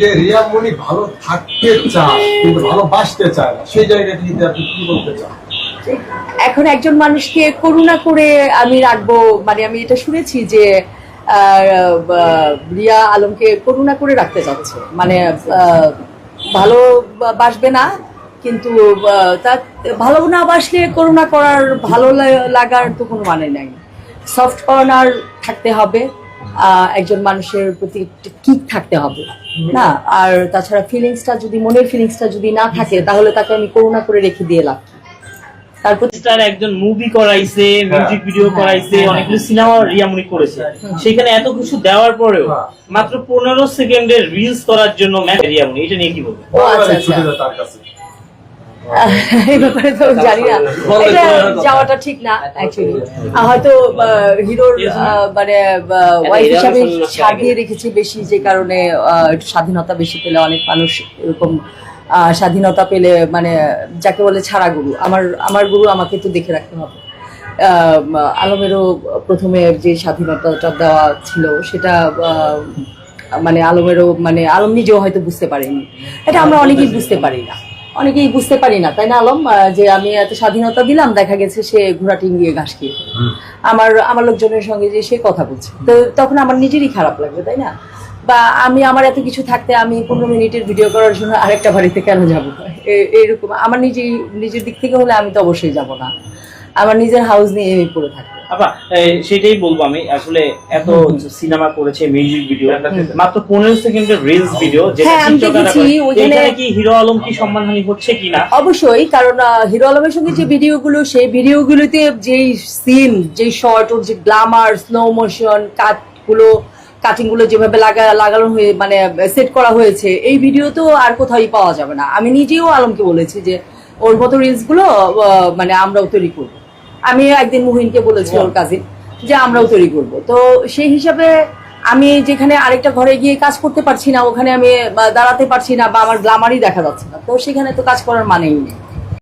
যে ভালো থাকতে চায়, কিন্তু ভালোবাসতে চায় না, সেই আপনি কি বলতে চান? এখন একজন মানুষকে করুণা করে আমি রাখব মানে আমি এটা শুনেছি যে রিয়া আলমকে করুণা করে রাখতে চাচ্ছে মানে ভালো বাসবে না, কিন্তু তা, ভালো না বাসলে করুণা করার ভালো লাগার তো কোনো মানে নাই। সফট কর্নার থাকতে হবে। একজন মানুষের প্রতি কিক থাকতে হবে না আর তাছাড়া ফিলিংসটা যদি মনের ফিলিংসটা যদি না থাকে তাহলে তাকে আমি করুণা করে রেখে দিয়ে লাভ কি? তার একজন মুভি করাইছে মিউজিক ভিডিও করাইছে হ্যাঁ। অনেকগুলো সিনেমা রিয়ামুনি করেছে সেখানে এত কিছু দেওয়ার পরেও হ্যাঁ। মাত্র পনেরো সেকেন্ডের রিলস করার জন্য রিয়ামুনি এটা নিয়ে কি বলবেন ও আচ্ছা, ছুটে আচ্ছা। যায় তার কাছে এই ব্যাপারে তো জানি না। এটা যাওয়াটা ঠিক না অ্যাকচুয়ালি হয়তো হিরোর মানে ওয়াইফ হিসাবে দিয়ে রেখেছি বেশি যে কারণে একটু স্বাধীনতা বেশি পেলে অনেক মানুষ এরকম স্বাধীনতা পেলে মানে যাকে বলে ছাড়া গুরু। আমার আমার গুরু আমাকে তো দেখে রাখতে হবে। আলমেরও প্রথমে যে স্বাধীনতাটা দেওয়া ছিল সেটা আহ, মানে আলমেরও মানে আলম নিজেও হয়তো বুঝতে পারেনি। এটা আমরা অনেকেই বুঝতে পারি না। অনেকেই বুঝতে পারি না। তাই না আলম? যে আমি এত স্বাধীনতা দিলাম দেখা গেছে সে ঘোড়াটি নিয়ে ঘাস খেয়ে আমার আমার লোকজনের সঙ্গে যে সে কথা বলছে। তো তখন আমার নিজেরই খারাপ লাগবে তাই না? বা আমি আমার এত কিছু থাকতে আমি পনেরো মিনিটের ভিডিও করার জন্য আরেকটা বাড়িতে কেন যাব? এরকম আমার নিজেই নিজের দিক থেকে হলে আমি তো অবশ্যই যাব না। আমার নিজের হাউস নিয়ে পড়ে থাকব। আপা সেটাই বলব আমি আসলে এত সিনেমা করেছে মিউজিক ভিডিও মাত্র পনেরো সেকেন্ডের রিলস ভিডিও যেটা কি হিরো আলম কি সম্মানহানি হচ্ছে কিনা? অবশ্যই কারণ হিরো আলমের সঙ্গে যে ভিডিওগুলো সেই ভিডিওগুলোতে যেই সিন যেই শর্ট ওর যে গ্লামার স্লো মোশন কাটগুলো কাটিংগুলো যেভাবে লাগা লাগানো হয়ে মানে সেট করা হয়েছে এই ভিডিও তো আর কোথাওই পাওয়া যাবে না। আমি নিজেও আলমকে বলেছি যে ওর মতো রিলসগুলো আহ, মানে আমরাও তৈরি করব। আমি একদিন মুহিনকে বলেছি ওর কাজিন যে আমরাও তৈরি করব। তো সেই হিসাবে আমি যেখানে আরেকটা ঘরে গিয়ে কাজ করতে পারছি না ওখানে আমি দাঁড়াতে পারছি না বা আমার গ্লামারই দেখা যাচ্ছে না। তো সেখানে তো কাজ করার মানেই নেই।